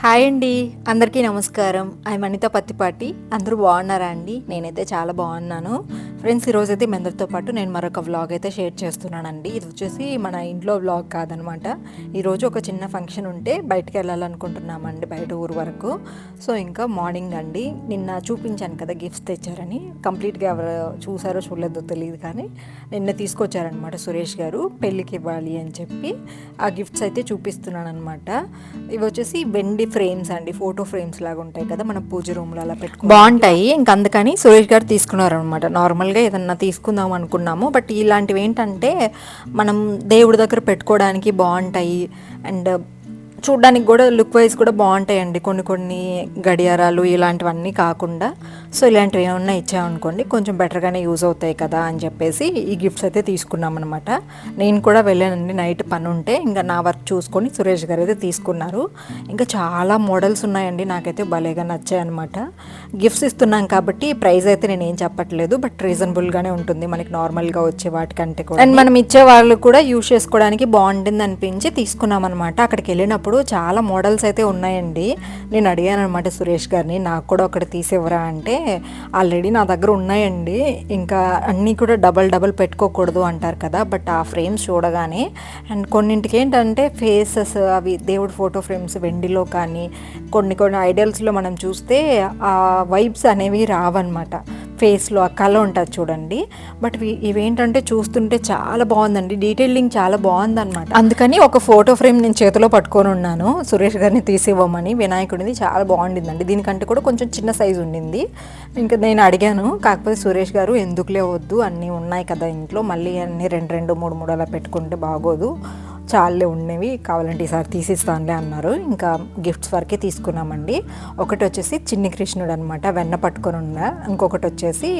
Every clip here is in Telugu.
హాయ్ అండి అందరికీ నమస్కారం. ఐ అనిత పత్తిపాటి. అందరూ బాగున్నారా అండి? నేనైతే చాలా బాగున్నాను. ఫ్రెండ్స్ ఈరోజు అయితే మీ అందరితో పాటు నేను మరొక వ్లాగ్ అయితే షేర్ చేస్తున్నానండి. ఇది వచ్చేసి మన ఇంట్లో వ్లాగ్ కాదనమాట. ఈరోజు ఒక చిన్న ఫంక్షన్ ఉంటే బయటకు వెళ్ళాలనుకుంటున్నామండి బయట ఊరు వరకు. సో ఇంకా మార్నింగ్ అండి. నిన్న చూపించాను కదా గిఫ్ట్స్ తెచ్చారని. కంప్లీట్గా ఎవరు చూసారో చూడలేదో తెలియదు కానీ నిన్న తీసుకొచ్చారనమాట సురేష్ గారు. పెళ్ళికి ఇవ్వాలి అని చెప్పి ఆ గిఫ్ట్స్ అయితే చూపిస్తున్నాను అనమాట ఇవి వచ్చేసి వెండి ఫ్రేమ్స్ అండి ఫోటో ఫ్రేమ్స్ లాగా ఉంటాయి కదా మన పూజ రూమ్లో అలా పెట్టుకో బాగుంటాయి. ఇంకా అందుకని సురేష్ గారు తీసుకున్నారు అనమాట నార్మల్గా ఏదన్నా తీసుకుందాం అనుకున్నాము. బట్ ఇలాంటివి ఏంటంటే మనం దేవుడి దగ్గర పెట్టుకోవడానికి బాగుంటాయి. అండ్ చూడడానికి కూడా లుక్ వైజ్ కూడా బాగుంటాయండి. కొన్ని కొన్ని గడియారాలు ఇలాంటివన్నీ కాకుండా. సో ఇలాంటివి ఏమన్నా ఇచ్చామనుకోండి కొంచెం బెటర్గానే యూజ్ అవుతాయి కదా అని చెప్పేసి ఈ గిఫ్ట్స్ అయితే తీసుకున్నామన్నమాట. నేను కూడా వెళ్ళానండి. నైట్ పని ఉంటే ఇంకా నా వర్క్ చూసుకొని సురేష్ గారు అయితే తీసుకున్నారు. ఇంకా చాలా మోడల్స్ ఉన్నాయండి. నాకైతే భలేగా నచ్చాయి అనమాట గిఫ్ట్స్ ఇస్తున్నాం కాబట్టి ప్రైస్ అయితే నేను ఏం చెప్పట్లేదు. బట్ రీజనబుల్గానే ఉంటుంది. మనకి నార్మల్గా వచ్చే వాటికంటే కూడా. అండ్ మనం ఇచ్చే వాళ్ళు కూడా యూజ్ చేసుకోవడానికి బాగుంటుంది అనిపించి తీసుకున్నాం అనమాట అక్కడికి వెళ్ళినప్పుడు చాలా మోడల్స్ అయితే ఉన్నాయండి. నేను అడిగాను అనమాట సురేష్ గారిని నాకు కూడా ఒకటి తీసివ్వరా అంటే ఆల్రెడీ నా దగ్గర ఉన్నాయండి. ఇంకా అన్నీ కూడా డబల్ డబల్ పెట్టుకోకూడదు అంటారు కదా బట్ ఆ ఫ్రేమ్స్ చూడగానే అండ్ కొన్నింటికి ఏంటంటే ఫేసెస్ అవి దేవుడి ఫోటో ఫ్రేమ్స్ వెండిలో కానీ కొన్ని కొన్ని ఐడియల్స్లో మనం చూస్తే ఆ వైబ్స్ అనేవి రావన్నమాట. ఫేస్లో ఆ కళ ఉంటుంది చూడండి. బట్ ఇవేంటంటే చూస్తుంటే చాలా బాగుందండి. డీటెయిలింగ్ చాలా బాగుందన్నమాట. అందుకని ఒక ఫోటో ఫ్రేమ్ నేను చేతిలో పట్టుకొని ఉన్నాను. సురేష్ గారిని తీసివ్వమని. వినాయకుడిది చాలా బాగుండిందండి. దీనికంటే కూడా కొంచెం చిన్న సైజు ఉండింది. ఇంకా నేను అడిగాను. కాకపోతే సురేష్ గారు ఎందుకులే వద్దు అన్నీ ఉన్నాయి కదా ఇంట్లో. మళ్ళీ అన్నీ రెండు రెండు మూడు మూడు అలా పెట్టుకుంటే బాగోదు. చాలే ఉండేవి కావాలంటే ఈసారి తీసిస్తానులే అన్నారు. ఇంకా గిఫ్ట్స్ వరకే తీసుకున్నామండి. ఒకటి వచ్చేసి చిన్ని కృష్ణుడు అనమాట వెన్న పట్టుకొని ఉన్న. ఇంకొకటి వచ్చేసి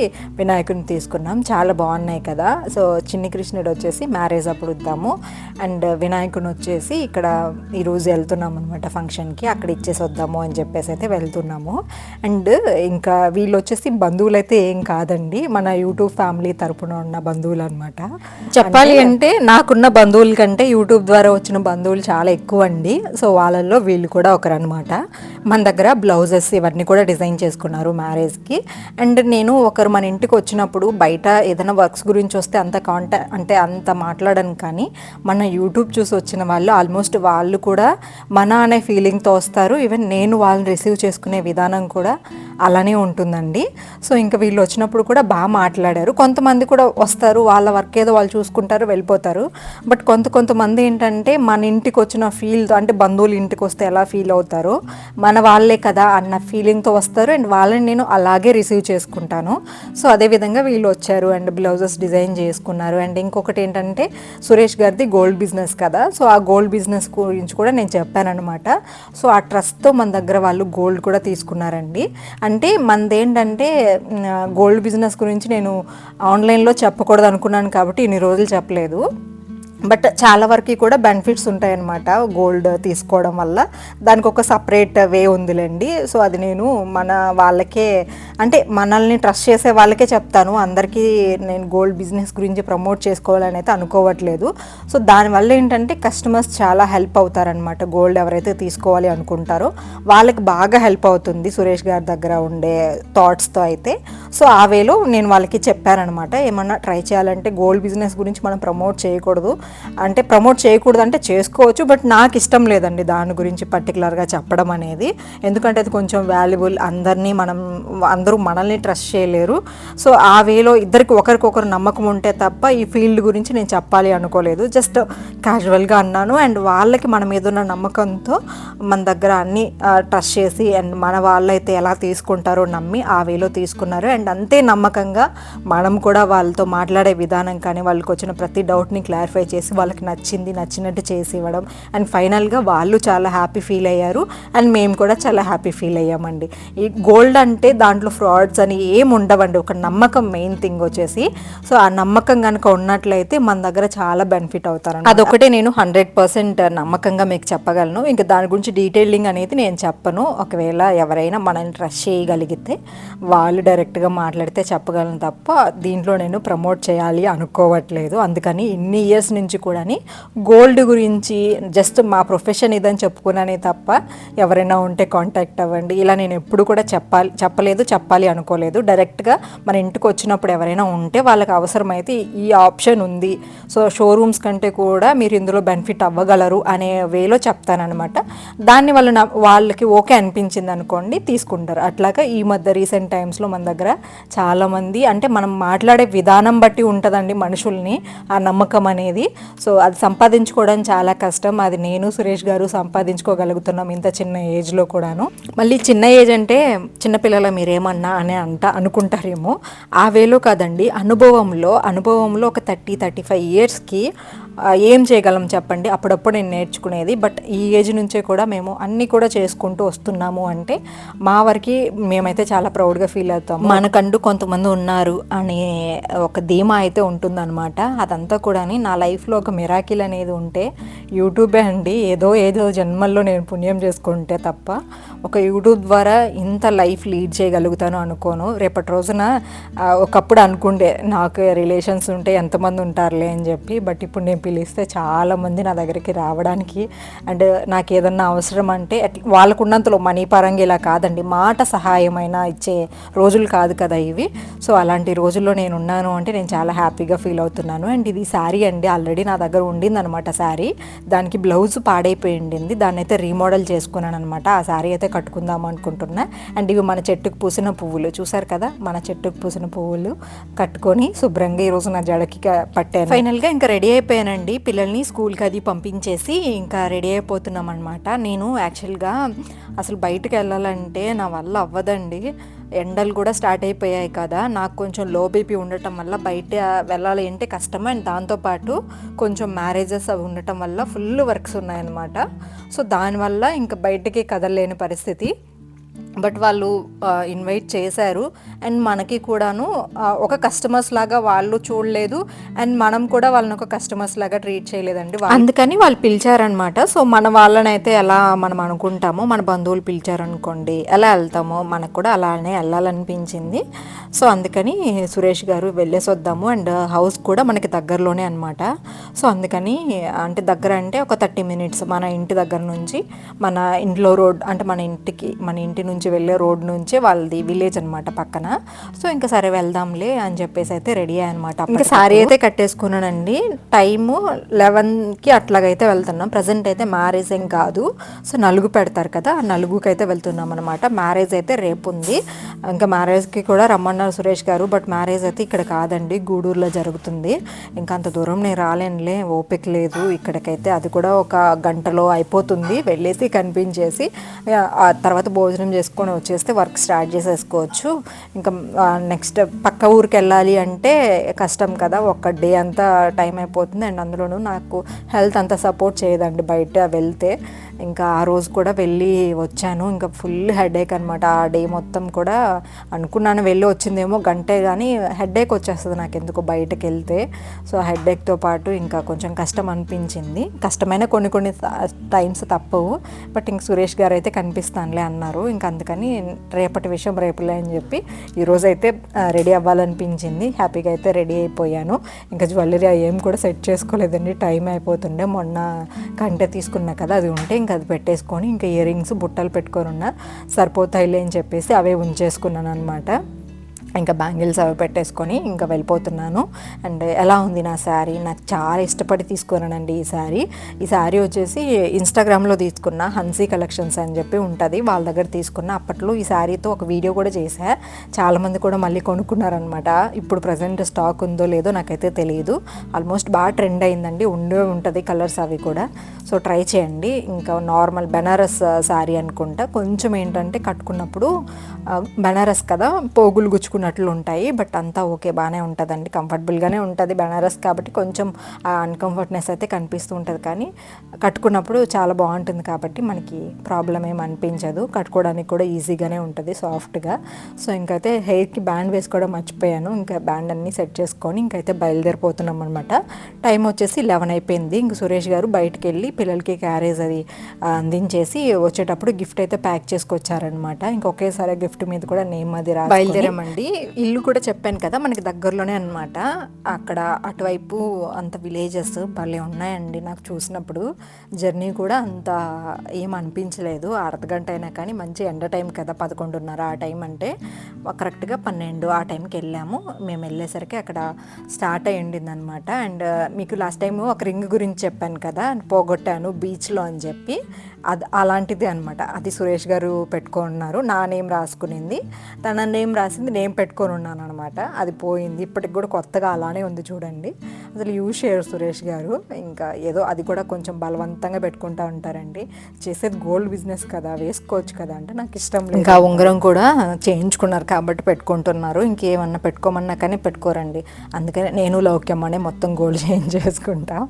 వినాయకుడిని తీసుకున్నాం. చాలా బాగున్నాయి కదా. సో చిన్ని కృష్ణుడు వచ్చేసి మ్యారేజ్ అప్పుడు ఇద్దాము. అండ్ వినాయకుని వచ్చేసి ఇక్కడ ఈరోజు వెళ్తున్నాం అనమాట ఫంక్షన్కి. అక్కడ ఇచ్చేసి వద్దాము అని చెప్పేసి అయితే వెళ్తున్నాము. అండ్ ఇంకా వీళ్ళు వచ్చేసి బంధువులు అయితే ఏం కాదండి. మన యూట్యూబ్ ఫ్యామిలీ తరపున ఉన్న బంధువులు అనమాట చెప్పాలి అంటే నాకున్న బంధువుల కంటే యూట్యూబ్ యూట్యూబ్ ద్వారా వచ్చిన బంధువులు చాలా ఎక్కువ అండి సో వాళ్ళల్లో వీళ్ళు కూడా ఒకరు అనమాట మన దగ్గర బ్లౌజెస్ ఇవన్నీ కూడా డిజైన్ చేసుకున్నారు మ్యారేజ్కి. అండ్ నేను ఒకరు మన ఇంటికి వచ్చినప్పుడు బయట ఏదైనా వర్క్స్ గురించి వస్తే అంత కాంటా అంటే అంత మాట్లాడను కానీ మన యూట్యూబ్ చూసి వచ్చిన వాళ్ళు ఆల్మోస్ట్ వాళ్ళు కూడా మన అనే ఫీలింగ్తో వస్తారు. ఈవెన్ నేను వాళ్ళని రిసీవ్ చేసుకునే విధానం కూడా అలానే ఉంటుందండి. సో ఇంకా వీళ్ళు వచ్చినప్పుడు కూడా బాగా మాట్లాడారు. కొంతమంది కూడా వస్తారు వాళ్ళ వర్క్ ఏదో వాళ్ళు చూసుకుంటారు వెళ్ళిపోతారు. బట్ కొంత కొంతమంది ఏంటంటే మన ఇంటికి వచ్చిన ఫీల్తో అంటే బంధువులు ఇంటికి వస్తే ఎలా ఫీల్ అవుతారో మన వాళ్ళే కదా అన్న ఫీలింగ్తో వస్తారు అండ్ వాళ్ళని నేను అలాగే రిసీవ్ చేసుకుంటాను. సో అదేవిధంగా వీళ్ళు వచ్చారు అండ్ బ్లౌజెస్ డిజైన్ చేసుకున్నారు. అండ్ ఇంకొకటి ఏంటంటే సురేష్ గారిది గోల్డ్ బిజినెస్ కదా. సో ఆ గోల్డ్ బిజినెస్ గురించి కూడా నేను చెప్పానమాట సో ఆ ట్రస్ట్తో మన దగ్గర వాళ్ళు గోల్డ్ కూడా తీసుకున్నారండి. అంటే మనది ఏంటంటే గోల్డ్ బిజినెస్ గురించి నేను ఆన్లైన్లో చెప్పకూడదు అనుకున్నాను కాబట్టి ఇన్ని రోజులు చెప్పలేదు. బట్ చాలా వరకు కూడా బెనిఫిట్స్ ఉంటాయన్నమాట గోల్డ్ తీసుకోవడం వల్ల. దానికి ఒక సపరేట్ వే ఉందిలేండి. సో అది నేను మన వాళ్ళకే అంటే మనల్ని ట్రస్ట్ చేసే వాళ్ళకే చెప్తాను. అందరికీ నేను గోల్డ్ బిజినెస్ గురించి ప్రమోట్ చేసుకోవాలని అయితే అనుకోవట్లేదు. సో దానివల్ల ఏంటంటే కస్టమర్స్ చాలా హెల్ప్ అవుతారనమాట గోల్డ్ ఎవరైతే తీసుకోవాలి అనుకుంటారో. వాళ్ళకి బాగా హెల్ప్ అవుతుంది సురేష్ గారి దగ్గర ఉండే థాట్స్తో అయితే. సో ఆ వేలో నేను వాళ్ళకి చెప్పానమాట ఏమన్నా ట్రై చేయాలంటే గోల్డ్ బిజినెస్ గురించి మనం ప్రమోట్ చేయకూడదు. అంటే ప్రమోట్ చేయకూడదు అంటే చేసుకోవచ్చు బట్ నాకు ఇష్టం లేదండి దాని గురించి పర్టికులర్గా చెప్పడం అనేది. ఎందుకంటే అది కొంచెం వాల్యుబుల్ అందరినీ మనం అందరూ మనల్ని ట్రస్ట్ చేయలేరు. సో ఆ వేలో ఇద్దరికి ఒకరికొకరు నమ్మకం ఉంటే తప్ప ఈ ఫీల్డ్ గురించి నేను చెప్పాలి అనుకోలేదు. జస్ట్ క్యాజువల్గా అన్నాను. అండ్ వాళ్ళకి మన మీద ఉన్న నమ్మకంతో మన దగ్గర అన్ని ట్రస్ట్ చేసి అండ్ మన వాళ్ళైతే ఎలా తీసుకుంటారో నమ్మి ఆ వేలో తీసుకున్నారు. అండ్ అండ్ అంతే నమ్మకంగా మనం కూడా వాళ్ళతో మాట్లాడే విధానం కానీ వాళ్ళకి వచ్చిన ప్రతి డౌట్ని క్లారిఫై చేసి వాళ్ళకి నచ్చింది నచ్చినట్టు చేసి ఇవ్వడం. అండ్ ఫైనల్గా వాళ్ళు చాలా హ్యాపీ ఫీల్ అయ్యారు. అండ్ మేము కూడా చాలా హ్యాపీ ఫీల్ అయ్యామండి. ఈ గోల్డ్ అంటే దాంట్లో ఫ్రాడ్స్ అని ఏం ఉండవండి. ఒక నమ్మకం మెయిన్ థింగ్ వచ్చేసి. సో ఆ నమ్మకం కనుక ఉన్నట్లయితే మన దగ్గర చాలా బెనిఫిట్ అవుతారు అదొకటే నేను హండ్రెడ్ పర్సెంట్ నమ్మకంగా మీకు చెప్పగలను. ఇంకా దాని గురించి డీటెయిలింగ్ అనేది నేను చెప్పను. ఒకవేళ ఎవరైనా మనల్ని ట్రస్ట్ చేయగలిగితే వాళ్ళు డైరెక్ట్గా మాట్లాడితే చెప్పగలను తప్ప దీంట్లో నేను ప్రమోట్ చేయాలి అనుకోవట్లేదు. అందుకని ఇన్ని ఇయర్స్ నుంచి కూడా గోల్డ్ గురించి జస్ట్ మా ప్రొఫెషన్ ఇదని చెప్పుకున్నానే తప్ప ఎవరైనా ఉంటే కాంటాక్ట్ అవ్వండి. ఇలా నేను ఎప్పుడు కూడా చెప్పాలి చెప్పలేదు చెప్పాలి అనుకోలేదు. డైరెక్ట్గా మన ఇంటికి వచ్చినప్పుడు ఎవరైనా ఉంటే వాళ్ళకి అవసరమైతే ఈ ఆప్షన్ ఉంది. సో షోరూమ్స్ కంటే కూడా మీరు ఇందులో బెనిఫిట్ అవ్వగలరు అనే వేలో చెప్తానమాట దాన్ని వాళ్ళు నా వాళ్ళకి ఓకే అనిపించింది అనుకోండి తీసుకుంటారు. అట్లాగా ఈ మధ్య రీసెంట్ టైమ్స్లో మన దగ్గర చాలామంది అంటే మనం మాట్లాడే విధానం బట్టి ఉంటుందండి మనుషుల్ని ఆ నమ్మకం అనేది. సో అది సంపాదించుకోవడం చాలా కష్టం. అది నేను సురేష్ గారు సంపాదించుకోగలుగుతున్నాం ఇంత చిన్న ఏజ్లో కూడాను. మళ్ళీ చిన్న ఏజ్ అంటే చిన్నపిల్లల మీరేమన్నా అని అంట అనుకుంటారేమో. ఆ వేలో కాదండి అనుభవంలో అనుభవంలో ఒక థర్టీ థర్టీ ఫైవ్ ఇయర్స్కి ఏం చేయగలం చెప్పండి? అప్పుడప్పుడు నేను నేర్చుకునేది. బట్ ఈ ఏజ్ నుంచే కూడా మేము అన్నీ కూడా చేసుకుంటూ వస్తున్నాము అంటే మా వరకు మేమైతే చాలా ప్రౌడ్గా ఫీల్ అవుతాము. మనకంటూ కొంతమంది ఉన్నారు అనే ఒక ధీమా అయితే ఉంటుందన్నమాట. అదంతా కూడా నా లైఫ్లో ఒక మిరాకిల్ అనేది ఉంటే యూట్యూబే అండి. ఏదో ఏదో జన్మల్లో నేను పుణ్యం చేసుకుంటే తప్ప ఒక యూట్యూబ్ ద్వారా ఇంత లైఫ్ లీడ్ చేయగలుగుతాను అనుకోను. రేపటి రోజున ఒకప్పుడు అనుకుండే నాకు రిలేషన్స్ ఉంటే ఎంతమంది ఉంటారులే అని చెప్పి బట్ ఇప్పుడు నేను పిలిస్తే చాలామంది నా దగ్గరికి రావడానికి. అండ్ నాకు ఏదన్నా అవసరం అంటే వాళ్ళకున్నంతలో మనీ పరంగా ఇలా కాదండి మాట సహాయమైనా ఇచ్చే రోజులు కాదు కదా ఇవి. సో అలాంటి రోజుల్లో నేను ఉన్నాను అంటే నేను చాలా హ్యాపీగా ఫీల్ అవుతున్నాను. అండ్ ఇది శారీ అండి ఆల్రెడీ నా దగ్గర ఉండింది అనమాట శారీ. దానికి బ్లౌజ్ పాడైపోయి ఉండింది దాన్ని అయితే రీమోడల్ చేసుకున్నాను అనమాట ఆ శారీ అయితే కట్టుకుందాం అనుకుంటున్నా. అండ్ ఇవి మన చెట్టుకు పూసిన పువ్వులు చూసారు కదా? మన చెట్టుకు పూసిన పువ్వులు కట్టుకొని శుభ్రంగా ఈరోజు నా జడకి పట్టాను. ఫైనల్గా ఇంకా రెడీ అవునండి. పిల్లల్ని స్కూల్కి అది పంపించేసి ఇంకా రెడీ అయిపోతున్నాం అనమాట నేను యాక్చువల్గా అసలు బయటకు వెళ్ళాలంటే నా వల్ల అవ్వదండి. ఎండలు కూడా స్టార్ట్ అయిపోయాయి కదా. నాకు కొంచెం లో బీపీ ఉండటం వల్ల బయట వెళ్ళాలి అంటే కష్టం. అండ్ దాంతోపాటు కొంచెం మ్యారేజెస్ అవి ఉండటం వల్ల ఫుల్ వర్క్స్ ఉన్నాయన్నమాట. సో దానివల్ల ఇంకా బయటకి కదలలేని పరిస్థితి. బట్ వాళ్ళు ఇన్వైట్ చేశారు. అండ్ మనకి కూడాను ఒక కస్టమర్స్ లాగా వాళ్ళు చూడలేదు. అండ్ మనం కూడా వాళ్ళని ఒక కస్టమర్స్ లాగా ట్రీట్ చేయలేదండి. అందుకని వాళ్ళు పిలిచారనమాట సో మన వాళ్ళని అయితే ఎలా మనం అనుకుంటామో మన బంధువులు పిలిచారనుకోండి ఎలా వెళ్తామో మనకు కూడా అలానే వెళ్ళాలనిపించింది. సో అందుకని సురేష్ గారు వెళ్ళేసి వద్దాము అండ్ హౌస్ కూడా మనకి దగ్గరలోనే అనమాట సో అందుకని అంటే దగ్గర అంటే ఒక థర్టీ మినిట్స్ మన ఇంటి దగ్గర నుంచి మన ఇంట్లో రోడ్ అంటే మన ఇంటికి మన ఇంటి నుంచి వెళ్ళే రోడ్ నుంచే వాళ్ళది విలేజ్ అనమాట పక్కన. సో ఇంకా సరే వెళ్దాంలే అని చెప్పేసి అయితే రెడీ అయ్యనమాట ఇంకా సారీ అయితే కట్టేసుకున్నానండి. టైము లెవెన్కి అట్లాగైతే వెళ్తున్నాం. ప్రజెంట్ అయితే మ్యారేజ్ ఏం కాదు. సో నలుగు పెడతారు కదా నలుగుకి అయితే వెళ్తున్నాం అనమాట మ్యారేజ్ అయితే రేపు ఉంది. ఇంకా మ్యారేజ్కి కూడా రమ్మన్నారు సురేష్ గారు బట్ మ్యారేజ్ అయితే ఇక్కడ కాదండి. గూడూరులో జరుగుతుంది. ఇంకా అంత దూరం నేను రాలేనులే ఓపిక లేదు. ఇక్కడికైతే అది కూడా ఒక గంటలో అయిపోతుంది. వెళ్ళేసి కనిపించేసి ఆ తర్వాత భోజనం చేసుకొని వచ్చేస్తే వర్క్ స్టార్ట్ చేసేసుకోవచ్చు. ఇంకా నెక్స్ట్ పక్క ఊరికి వెళ్ళాలి అంటే కష్టం కదా ఒక్క డే అంతా టైం అయిపోతుంది. అండ్ అందులోనూ నాకు హెల్త్ అంత సపోర్ట్ చేయదండి బయట వెళ్తే. ఇంకా ఆ రోజు కూడా వెళ్ళి వచ్చాను. ఇంకా ఫుల్ హెడేక్ అనమాట ఆ డే మొత్తం కూడా అనుకున్నాను వెళ్ళి వచ్చిందేమో గంటే కానీ హెడేక్ వచ్చేస్తుంది నాకు ఎందుకు బయటకు వెళ్తే సో హెడేక్తో పాటు ఇంకా కొంచెం కష్టం అనిపించింది. కష్టమైన కొన్ని కొన్ని టైమ్స్ తప్పవు. బట్ ఇంక సురేష్ గారు అయితే కనిపిస్తానులే అన్నారు. ఇంకా అందుకని రేపటి విషయం రేపులే అని చెప్పి ఈరోజు అయితే రెడీ అవ్వాలనిపించింది. హ్యాపీగా అయితే రెడీ అయిపోయాను. ఇంకా జ్యువెలరీ ఏం కూడా సెట్ చేసుకోలేదండి. టైం అయిపోతుండే. మొన్న కంటే తీసుకున్నా కదా అది ఉంటే ఇంకా అది పెట్టేసుకొని ఇంకా ఇయర్ రింగ్స్ బుట్టలు పెట్టుకొని ఉన్నా సరిపోతాయిలే అని చెప్పేసి అవే ఉంచేసుకున్నాను అనమాట ఇంకా బ్యాంగిల్స్ అవి పెట్టేసుకొని ఇంకా వెళ్ళిపోతున్నాను. అండ్ ఎలా ఉంది నా శారీ? నాకు చాలా ఇష్టపడి తీసుకున్నానండి ఈ శారీ. ఈ శారీ వచ్చేసి ఇన్స్టాగ్రామ్లో తీసుకున్న హన్సీ కలెక్షన్స్ అని చెప్పి ఉంటుంది. వాళ్ళ దగ్గర తీసుకున్న అప్పట్లో ఈ శారీతో ఒక వీడియో కూడా చేశా. చాలామంది కూడా మళ్ళీ కొనుక్కున్నారనమాట ఇప్పుడు ప్రజెంట్ స్టాక్ ఉందో లేదో నాకైతే తెలియదు ఆల్మోస్ట్ బాగా ట్రెండ్ అయిందండి. ఉండే ఉంటుంది కలర్స్ అవి కూడా. సో ట్రై చేయండి. ఇంకా నార్మల్ బెనారస్ uh, శారీ అనుకుంటా. కొంచెం ఏంటంటే కట్టుకున్నప్పుడు uh, బెనారస్ కదా పోగులు గుచ్చుకున్నట్లు ఉంటాయి బట్ అంతా ఓకే బాగానే ఉంటుందండి. కంఫర్టబుల్గానే ఉంటుంది బెనారస్ కాబట్టి కొంచెం ఆ అన్కంఫర్ట్నెస్ అయితే కనిపిస్తూ ఉంటుంది. కానీ కట్టుకున్నప్పుడు చాలా బాగుంటుంది కాబట్టి మనకి ప్రాబ్లం ఏం అనిపించదు. కట్టుకోవడానికి కూడా ఈజీగానే ఉంటుంది సాఫ్ట్గా. సో ఇంకైతే హెయిర్కి బ్యాండ్ వేసుకోవడం మర్చిపోయాను. ఇంకా బ్యాండ్ అన్నీ సెట్ చేసుకొని ఇంకైతే బయలుదేరిపోతున్నాం అనమాట టైం వచ్చేసి లెవెన్ అయిపోయింది. ఇంక సురేష్ గారు బయటికి వెళ్ళి పిల్లలకి క్యారేజ్ అది అందించేసి వచ్చేటప్పుడు గిఫ్ట్ అయితే ప్యాక్ చేసుకొచ్చారనమాట ఇంకొకేసారి గిఫ్ట్ మీద కూడా నేమ్ అది రా బయలుదేరామండి. ఇల్లు కూడా చెప్పాను కదా మనకి దగ్గరలోనే అనమాట అక్కడ అటువైపు అంత విలేజెస్ భలే ఉన్నాయండి నాకు చూసినప్పుడు. జర్నీ కూడా అంత ఏం అనిపించలేదు. అర్ధగంట అయినా కానీ మంచి ఎండ టైం కదా పదకొండున్నర ఆ టైం అంటే. కరెక్ట్గా పన్నెండు ఆ టైంకి వెళ్ళాము. మేము వెళ్ళేసరికి అక్కడ స్టార్ట్ అయ్యి అండ్ మీకు లాస్ట్ టైం ఒక రింగ్ గురించి చెప్పాను కదా పోగొట్టాను బీచ్లో అని చెప్పి. అది అలాంటిది అనమాట అది సురేష్ గారు పెట్టుకున్నారు నా నేమ్ రాసుకునింది. తన నేమ్ రాసింది నేమ్ పెట్టుకొని ఉన్నాను అనమాట అది పోయింది. ఇప్పటికి కూడా కొత్తగా అలానే ఉంది చూడండి. అసలు యూ చేయరు సురేష్ గారు. ఇంకా ఏదో అది కూడా కొంచెం బలవంతంగా పెట్టుకుంటా ఉంటారండి. చేసేది గోల్డ్ బిజినెస్ కదా వేసుకోవచ్చు కదా అంటే నాకు ఇష్టం లేదు. ఇంకా ఉంగరం కూడా చేయించుకున్నారు కాబట్టి పెట్టుకుంటున్నారు. ఇంకేమన్నా పెట్టుకోమన్నా కానీ పెట్టుకోరండి. అందుకని నేను లౌక్యమ్మనే మొత్తం గోల్డ్ చేంజ్ చేసుకుంటాం.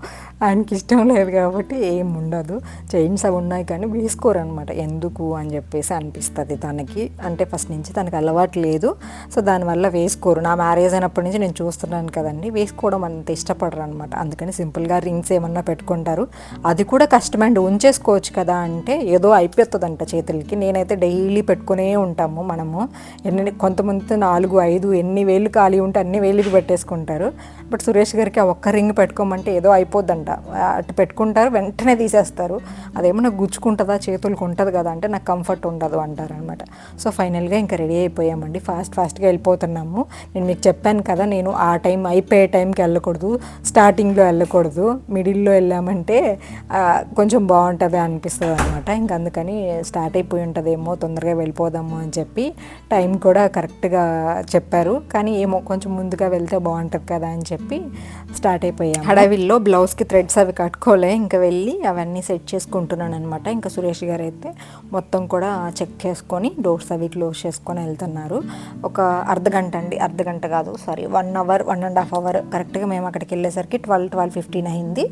ఆయనకి ఇష్టం లేదు కాబట్టి ఏం ఉండదు. చైన్స్ అవి ఉన్నాయి కానీ వేసుకోరు అనమాట ఎందుకు అని చెప్పేసి అనిపిస్తుంది తనకి. అంటే ఫస్ట్ నుంచి తనకి అలవాటు లేదు. సో దానివల్ల వేసుకోరు. నా మ్యారేజ్ అయినప్పటి నుంచి నేను చూస్తున్నాను కదండి. వేసుకోవడం అంత ఇష్టపడరు అనమాట అందుకని సింపుల్గా రింగ్స్ ఏమన్నా పెట్టుకుంటారు. అది కూడా కష్టమండి ఉంచేసుకోవచ్చు కదా అంటే ఏదో అయిపోతుందంట చేతులకి. నేనైతే డైలీ పెట్టుకునే ఉంటాము మనము. ఎన్ని కొంతమంది నాలుగు ఐదు ఎన్ని వేలు ఖాళీ ఉంటే అన్ని వేలుకి పెట్టేసుకుంటారు. బట్ సురేష్ గారికి ఆ ఒక్క రింగ్ పెట్టుకోమంటే ఏదో అయిపోద్దంట. అటు పెట్టుకుంటారు వెంటనే తీసేస్తారు. అదేమన్నా గుచ్చుకుంటుందా చేతులకు ఉంటుంది కదా అంటే నాకు కంఫర్ట్ ఉండదు అంటారు అనమాట సో ఫైనల్గా ఇంకా రెడీ అయిపోయామండి. ఫాస్ట్ ఫాస్ట్గా వెళ్ళిపోతున్నాము. నేను మీకు చెప్పాను కదా నేను ఆ టైం అయిపోయే టైంకి వెళ్ళకూడదు. స్టార్టింగ్లో వెళ్ళకూడదు. మిడిల్లో వెళ్ళామంటే కొంచెం బాగుంటుంది అనిపిస్తుంది అనమాట ఇంకా అందుకని స్టార్ట్ అయిపోయి ఉంటుందేమో తొందరగా వెళ్ళిపోదాము అని చెప్పి టైం కూడా కరెక్ట్గా చెప్పారు. కానీ ఏమో కొంచెం ముందుగా వెళ్తే బాగుంటుంది కదా అని చెప్పి స్టార్ట్ అయిపోయాం హడావిల్లో బ్లౌజ్కి థ్రెడ్స్ అవి కట్టుకోలే. ఇంకా వెళ్ళి అవన్నీ సెట్ చేసుకుంటున్నాను అనమాట ఇంకా సురేష్ గారు అయితే మొత్తం కూడా చెక్ చేసుకొని డోర్స్ అవి క్లోజ్ చేసుకొని వెళ్తున్నారు. ఒక అర్ధ గంట అండి అర్ధ గంట కాదు sorry one hour one and half hour కరెక్ట్గా మేము అక్కడికి వెళ్ళేసరికి ట్వెల్వ్ ట్వెల్వ్ ఫిఫ్టీన్ అయింది.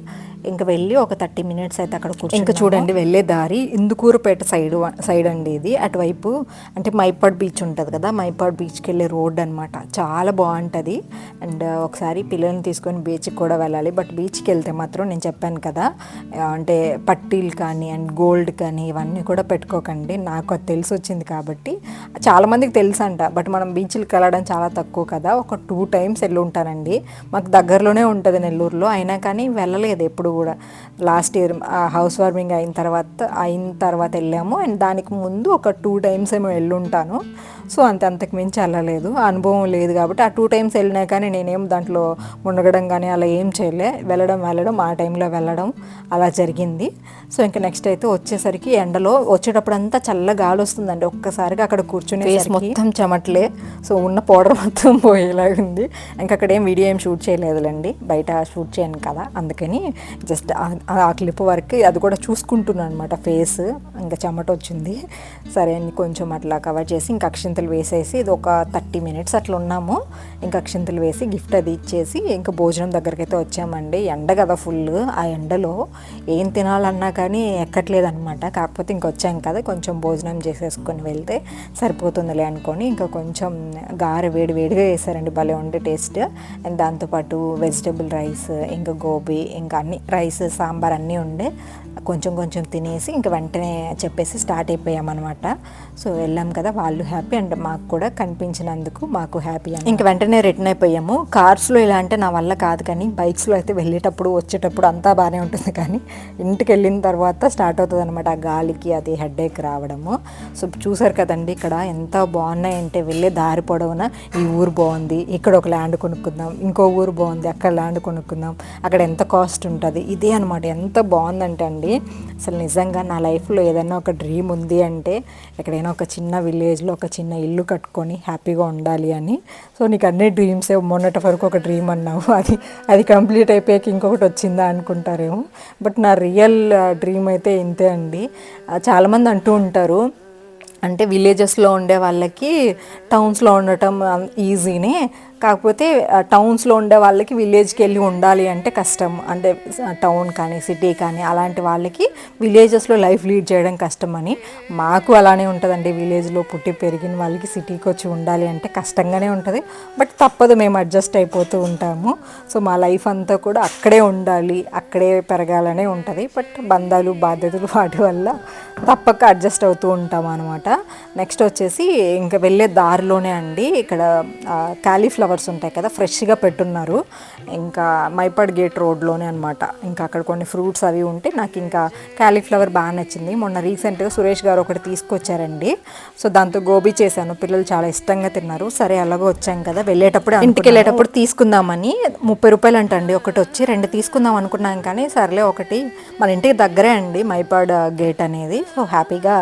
ఇంకా వెళ్ళి ఒక థర్టీ మినిట్స్ అయితే అక్కడ కూర్చొని ఇంకా చూడండి వెళ్ళే దారి ఇందుకూరుపేట సైడ్ సైడ్ అండి ఇది. అటువైపు అంటే మైపాడ్ బీచ్ ఉంటుంది కదా మైపాడ్ బీచ్కి వెళ్ళే రోడ్ అనమాట చాలా బాగుంటుంది. అండ్ ఒకసారి పిల్లల్ని తీసుకొని బీచ్కి కూడా వెళ్ళాలి. బట్ బీచ్కి వెళ్తే మాత్రం నేను చెప్పాను కదా అంటే పట్టీలు కానీ అండ్ గోల్డ్ కానీ ఇవన్నీ కూడా పెట్టుకోకండి. నాకు అది తెలిసి వచ్చింది కాబట్టి. చాలామందికి తెలుసు అంట బట్ మనం బీచ్ బీచ్కి వెళ్ళడం చాలా తక్కువ కదా. ఒక టూ టైమ్స్ వెళ్ళి ఉంటానండి. మాకు దగ్గరలోనే ఉంటుంది నెల్లూరులో. అయినా కానీ వెళ్ళలేదు ఎప్పుడు కూడా. లాస్ట్ ఇయర్ హౌస్ వార్మింగ్ అయిన తర్వాత అయిన తర్వాత వెళ్ళాము. అండ్ దానికి ముందు ఒక టూ టైమ్స్ ఏమో వెళ్ళుంటాను. సో అంత అంతకు మించి వెళ్ళలేదు అనుభవం లేదు కాబట్టి ఆ టూ టైమ్స్ వెళ్ళినా కానీ నేనేం దాంట్లో మునగడం కానీ అలా ఏం చేయలే. వెళ్ళడం వెళ్ళడం ఆ టైంలో వెళ్ళడం అలా జరిగింది. సో ఇంకా నెక్స్ట్ అయితే వచ్చేసరికి ఎండలో వచ్చేటప్పుడు అంతా చల్ల గాలి వస్తుందండి. ఒక్కసారిగా అక్కడ కూర్చుని మొత్తం చెమట్లే. సో ఉన్న పౌడర్ మొత్తం పోయేలాగా ఉంది ఇంకా అక్కడ ఏం వీడియో ఏం షూట్ చేయలేదులేండి. బయట షూట్ చేయను కదా అందుకని జస్ట్ ఆ క్లిప్ వరకు అది కూడా చూసుకుంటున్నాను అనమాట ఫేస్ ఇంకా చెమట వచ్చింది. సరే అని కొంచెం అట్లా కవర్ చేసి ఇంకా అక్షింతలు వేసేసి ఇది ఒక థర్టీ మినిట్స్ అట్లా ఉన్నాము. ఇంకా అక్షింతలు వేసి గిఫ్ట్ అది ఇచ్చేసి ఇంకా భోజనం దగ్గరికి అయితే వచ్చామండి. ఎండ కదా ఫుల్ ఆ ఎండలో ఏం తినాలన్నా కానీ ఎక్కట్లేదనమాట కాకపోతే ఇంక వచ్చాం కదా కొంచెం భోజనం చేసేసుకొని వెళ్తే సరిపోతుందిలే అనుకొని ఇంకా కొంచెం గారె వేడి వేడిగా వేసారండి. భలే ఉండే టేస్ట్ అండ్ దాంతోపాటు వెజిటబుల్ రైస్ ఇంకా గోబీ ఇంకా అన్ని రైస్ సాంబార్ అన్నీ ఉండే. కొంచెం కొంచెం తినేసి ఇంకా వెంటనే చెప్పేసి స్టార్ట్ అయిపోయామన్నమాట. సో వెళ్ళాం కదా వాళ్ళు హ్యాపీ అండ్ మాకు కూడా కనిపించినందుకు మాకు హ్యాపీ అని ఇంక వెంటనే రిటర్న్ అయిపోయాము. కార్స్లో ఇలా అంటే నా వల్ల కాదు కానీ బైక్స్లో అయితే వెళ్ళేటప్పుడు వచ్చేటప్పుడు అంతా బాగానే ఉంటుంది కానీ ఇంటికి వెళ్ళిన తర్వాత స్టార్ట్ అవుతుంది అనమాట ఆ గాలికి అది హెడేక్ రావడము. సో చూసారు కదండి ఇక్కడ ఎంత బాగున్నాయంటే వెళ్ళే దారి పొడవున ఈ ఊరు బాగుంది ఇక్కడ ఒక ల్యాండ్ కొనుక్కుందాం ఇంకో ఊరు బాగుంది అక్కడ ల్యాండ్ కొనుక్కుందాం అక్కడ ఎంత కాస్ట్ ఉంటుంది ఇదే అనమాట ఎంత బాగుందంటే అండి అసలు నిజంగా నా లైఫ్లో ఏదైనా ఒక డ్రీమ్ ఉంది అంటే ఎక్కడైనా ఒక చిన్న విలేజ్లో ఒక చిన్న ఇల్లు కట్టుకొని హ్యాపీగా ఉండాలి అని. సో నీకు అన్ని డ్రీమ్సే మొన్నటి వరకు ఒక డ్రీమ్ అన్నావు. అది అది కంప్లీట్ అయిపోయాక ఇంకొకటి వచ్చిందా అనుకుంటారేమో. బట్ నా రియల్ డ్రీమ్ అయితే ఇంతే అండి. చాలామంది అంటూ ఉంటారు అంటే విలేజెస్లో ఉండే వాళ్ళకి టౌన్స్లో ఉండటం ఈజీనే. కాకపోతే టౌన్స్లో ఉండే వాళ్ళకి విలేజ్కి వెళ్ళి ఉండాలి అంటే కష్టం. అంటే టౌన్ కానీ సిటీ కానీ అలాంటి వాళ్ళకి విలేజెస్లో లైఫ్ లీడ్ చేయడం కష్టం అని మాకు అలానే ఉంటుందండి. విలేజ్లో పుట్టి పెరిగిన వాళ్ళకి సిటీకి వచ్చి ఉండాలి అంటే కష్టంగానే ఉంటుంది. బట్ తప్పదు మేము అడ్జస్ట్ అయిపోతూ ఉంటాము. సో మా లైఫ్ అంతా కూడా అక్కడే ఉండాలి. అక్కడే పెరగాలనే ఉంటుంది. బట్ బంధాలు బాధ్యతలు వాటి వల్ల తప్పక అడ్జస్ట్ అవుతూ ఉంటాం అనమాట నెక్స్ట్ వచ్చేసి ఇంకా వెళ్ళే దారిలోనే అండి. ఇక్కడ ఫ్లవర్స్ ఉంటాయి కదా ఫ్రెష్గా పెట్టున్నారు. ఇంకా మైపాడ్ గేట్ రోడ్లోనే అనమాట ఇంకా అక్కడ కొన్ని ఫ్రూట్స్ అవి ఉంటే నాకు ఇంకా క్యాలీఫ్లవర్ బాగా నచ్చింది. మొన్న రీసెంట్గా సురేష్ గారు ఒకటి తీసుకొచ్చారండి. సో దాంతో గోబీ చేశాను. పిల్లలు చాలా ఇష్టంగా తిన్నారు. సరే అలాగో వచ్చాం కదా వెళ్ళేటప్పుడు ఇంటికి వెళ్ళేటప్పుడు తీసుకుందామని ముప్పై రూపాయలు అంటండి. ఒకటి వచ్చి రెండు తీసుకుందాం అనుకున్నాం కానీ సర్లే ఒకటి మన ఇంటికి దగ్గరే అండి మైపాడ్ గేట్ అనేది. సో హ్యాపీగా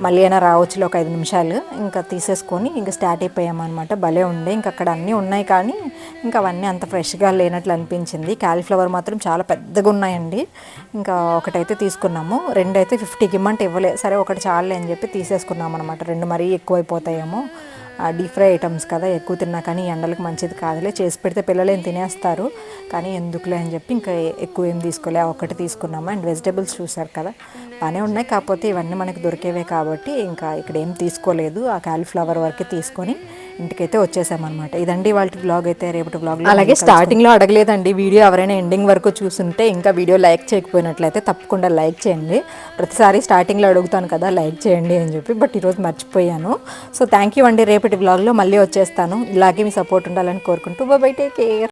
మళ్ళీ అయినా రావచ్చు ఒక ఐదు నిమిషాలు. ఇంకా తీసేసుకొని ఇంకా స్టార్ట్ అయిపోయామన్నమాట. భలే ఉండే. ఇంకా అక్కడ అన్నీ ఉన్నాయి కానీ ఇంకా అవన్నీ అంత ఫ్రెష్గా లేనట్లు అనిపించింది. క్యాలీఫ్లవర్ మాత్రం చాలా పెద్దగా ఉన్నాయండి. ఇంకా ఒకటైతే తీసుకున్నాము. రెండు అయితే ఫిఫ్టీకి ఇమ్మంటే ఇవ్వలే. సరే ఒకటి చాలే అని చెప్పి తీసేసుకున్నాం అనమాట రెండు మరీ ఎక్కువైపోతాయేమో. డీప్ ఫ్రై ఐటమ్స్ కదా ఎక్కువ తిన్నా కానీ ఎండలకు మంచిది కాదులే. చేసి పెడితే పిల్లలు ఏం తినేస్తారు? కానీ ఎందుకులే అని చెప్పి ఇంకా ఎక్కువ ఏం తీసుకోలే. ఒకటి తీసుకున్నాము. అండ్ వెజిటేబుల్స్ చూసారు కదా బాగానే ఉన్నాయి. కాకపోతే ఇవన్నీ మనకి దొరికేవే కాబట్టి ఇంకా ఇక్కడ ఏం తీసుకోలేదు. ఆ కాలీఫ్లవర్ వరకే తీసుకొని ఇంటికైతే వచ్చేసామన్నమాట. ఇదండి వాళ్ళ బ్లాగ్ అయితే రేపటి బ్లాగ్ అలాగే స్టార్టింగ్లో అడగలేదండి వీడియో ఎవరైనా ఎండింగ్ వరకు చూసుంటే ఇంకా వీడియో లైక్ చేయకపోయినట్లయితే తప్పకుండా లైక్ చేయండి. ప్రతిసారి స్టార్టింగ్లో అడుగుతాను కదా లైక్ చేయండి అని చెప్పి బట్ ఈరోజు మర్చిపోయాను. సో థ్యాంక్ యూ అండి రేపటి బ్లాగ్లో మళ్ళీ వచ్చేస్తాను. ఇలాగే మీ సపోర్ట్ ఉండాలని కోరుకుంటూ బై టేక్ కేర్